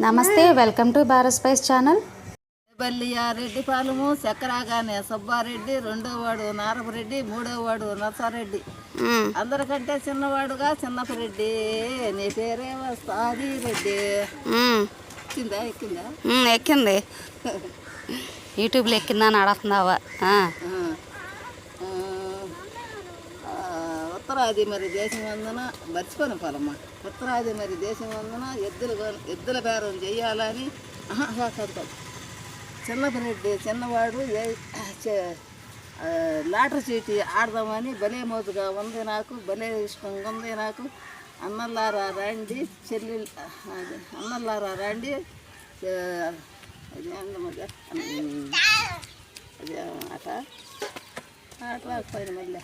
నమస్తే welcome to Bharat spice channel బల్లియ రెడ్డిపాలెము చక్రాగానే Subbareddy రెండో వాడు నారపరెడ్డి మూడో వాడు నర్సారెడ్డి. అందరికంటే చిన్నవాడుగా చిన్నపరెడ్డి. నీ పేరే వస్తాది రెడ్డి ఎక్కిందా ఎక్కిందా? ఎక్కింది. యూట్యూబ్లో ఎక్కిందని అడుగుతున్నావా? ఉత్తరాది మరి దేశం వందన మర్చిపోయిన పాలమ్మ ఉత్తరాది మరి దేశం వందన ఎద్దుల ఎద్దుల బేరం చేయాలని ఆహా, కాదు కాదు చిన్నవాడు ఏ- చే- లాటరీ చీటీ ఆడదామని భలే మోజుగా ఉంది నాకు భలే ఇష్టంగా ఉంది నాకు. అన్నల్లారా రండి చెల్లి అన్నల్లారా రండి. ఆ, అది ఏందమ్మా అది మళ్ళీ.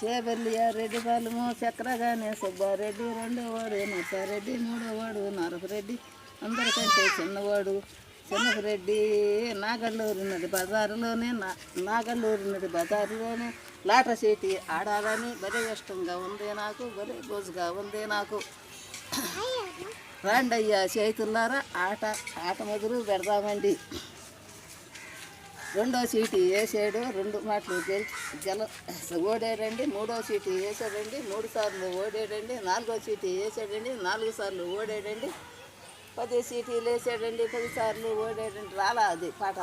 చేబల్లి రెడ్డి పాలెము చక్రగానే సుబ్బారెడ్డి రెండో వాడు నర్సారెడ్డి మూడో వాడు నరసరెడ్డి అందరికంటే చిన్నవాడు. చిన్నరెడ్డి నాగల్లూరు ఉన్నది బజారులోనే నా నాగల్లూరు ఉన్నది బజారులోనే. లాట సీటి ఆడాలని భలే ఇష్టంగా ఉంది నాకు భలే రోజుగా ఉంది నాకు. రాండయ్యా చేతులారా ఆట ఆట మొదలు పెడదామండి. రెండో సీటు వేసాడు రెండు మాటలు గెల్ గెల ఓడాడండి మూడో సీటు వేసాడండి మూడు సార్లు ఓడాడండి నాలుగో సీటు వేసాడండి నాలుగు సార్లు ఓడాడండి పది సీటీలు వేసాడండి పది సార్లు ఓడాడండి. రాలా అది పాట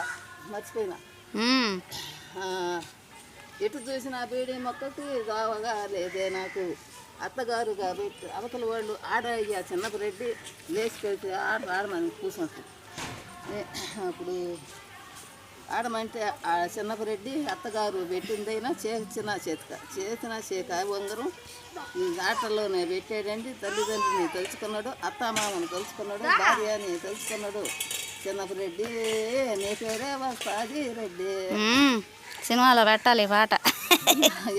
మర్చిపోయినా. ఎటు చూసినా బీడి మొక్కకి దావగా లేదే నాకు. అత్తగారు గారు అవతల వాళ్ళు ఆడయ్యా చిన్నపరెడ్డి లేచి పెడితే ఆడ ఆడమని కూర్చుంటారు అప్పుడు ఆడమంటే ఆ చిన్నపరెడ్డి అత్తగారు పెట్టిందైనా చేసిన చేతిక చేసిన చేక ఉంగరం ఆటల్లోనే పెట్టాడండి. తల్లిదండ్రిని తెలుసుకున్నాడు అత్తామామని తెలుసుకున్నాడు భార్యని తెలుసుకున్నాడు చిన్నపరెడ్డి నీ పేరే వస్తాది రెడ్డి. సినిమాలో పెట్టాలి పాట.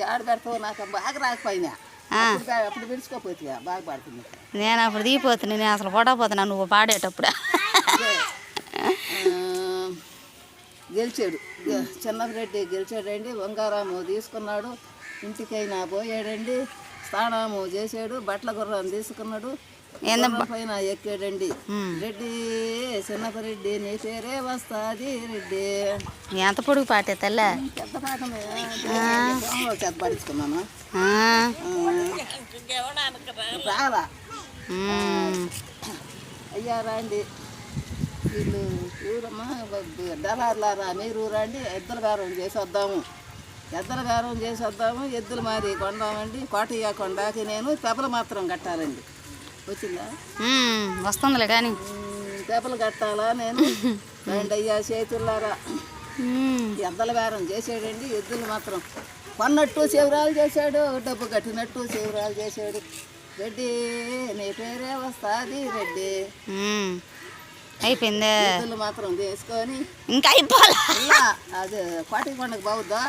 ఆడ పెడతావు నాకు బాగా రాకపోయినా. అప్పుడు పే- అప్పుడు పిలుచుకోపోతే బాగా పాడుతుంది నేను అప్పుడు దిగిపోతున్నా నేను అసలు పడకపోతున్నా నువ్వు పాడేటప్పుడు. గెలిచాడు. చిన్నరెడ్డి గెలిచాడండి. వంగారాము తీసుకున్నాడు. ఇంటికైనా పోయాడండి. స్నానము చేసాడు బట్టల గుర్రం తీసుకున్నాడు పైన ఎక్కాడండి. రెడ్డి చిన్నపరెడ్డి నీ పేరే వస్తాది రెడ్డి. ఎంత పొడుగు పాటే తల్లే? పెద్ద పాట చేత పడించుకున్నాను. రాలా. అయ్యా రండి. వీళ్ళు ఊరమ్మా డలార్లారా మీరు రండి ఎద్దుల బేరం చేసి వద్దాము. ఎద్దుల బేరం చేసి వద్దాము ఎద్దులు మారి కొందామండి కోటయ్య కొండకి నేను తెపలు మాత్రం కట్టాలండి. వచ్చిందా. వస్తుందిలే కానీ. తెపలు కట్టాలా నేను? రండి అయ్యా చేతుల్లారా. ఎద్దల బేరం చేసాడండి ఎద్దులు మాత్రం. కొన్నట్టు శివరాలు చేశాడు డబ్బు కట్టినట్టు శివరాలు చేశాడు. రెడ్డి నీ పేరే వస్తాది రెడ్డి. అయిపోయిందే? మాత్రం తీసుకొని ఇంకా అయిపోలే? అది కోటి కొండకు బాగుద్దా.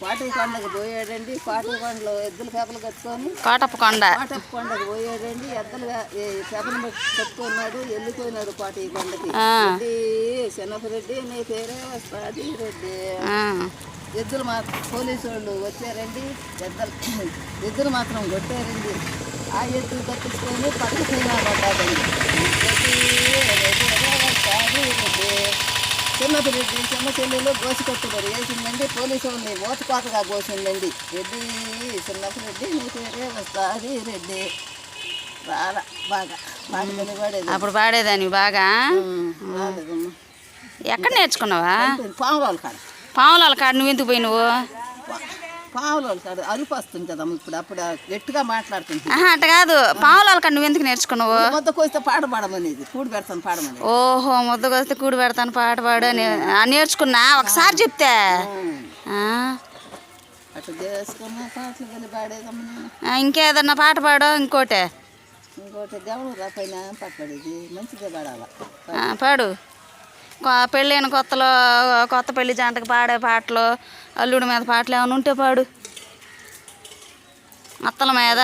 కోటి కొండకు పోయాడండి కోటి కొండలో ఎద్దుల పేపలు కట్టుకొని కోటప్ప కొండ. కోటప్ప కొండకు పోయాడండి ఎద్దులు పేపలు కట్టుకున్నాడు వెళ్ళిపోయినాడు కోటి కొండకి చిన్నపరెడ్డి నీ పేరే వస్తాది రెడ్డి. ఎద్దులు మాత్రం పోలీసు వాళ్ళు వచ్చారండి ఎద్దలు ఎద్దులు మాత్రం కొట్టారండి. ఆ ఎద్దులు తప్పించుకొని పక్కన పడ్డాదండి చిన్నది రెడ్డి చిన్న చెల్లెలు గోసి కట్టుబడి వేసిందండి పోలీసు వాళ్ళని ఓతకోతగా కోసిందండి. రెడ్డి చిన్నది రెడ్డి నీ పేరే వస్తాది రెడ్డి. బాగా బాగా పనిపడేది అప్పుడు పాడేదాన్ని బాగా? ఎక్కడ నేర్చుకున్నావా? పావురాలు కాడ. పావులాల కాడ నువ్వు ఎందుకు పోయినావు? వస్తుంది కదమ్మ ఇప్పుడు అప్పుడు గట్టిగా మాట్లాడుతుంది ఆహా అట్ట కాదు. పావులాల కాడ నువ్వు ఎందుకు నేర్చుకున్నావు? మొత్తం కోస్తే పాట పాడమనేది కూడి పెడతాను పాడమనేది. ఓహో ముద్దకొస్తే కూడి పెడతాను పాట పాడు అని ఆ, నేర్చుకున్నా? ఒకసారి చెప్తే. ఆ, అట్లా చేసుకున్న పాటలు వెళ్ళి పాడేదమ్మ నేను. ఆ, ఇంకేదన్నా పాట పాడు ఇంకోటి? ఇంకోటి దేవుడు రా పైన పాట పాడేది. మంచిగా పాడాల? ఆ, పాడు. పెళ్ళైన కొత్తలో కొత్త పెళ్ళి జంటకు పాడే పాటలు అల్లుడి మీద పాటలు ఏమైనా ఉంటే పాడు. అత్తల మీద.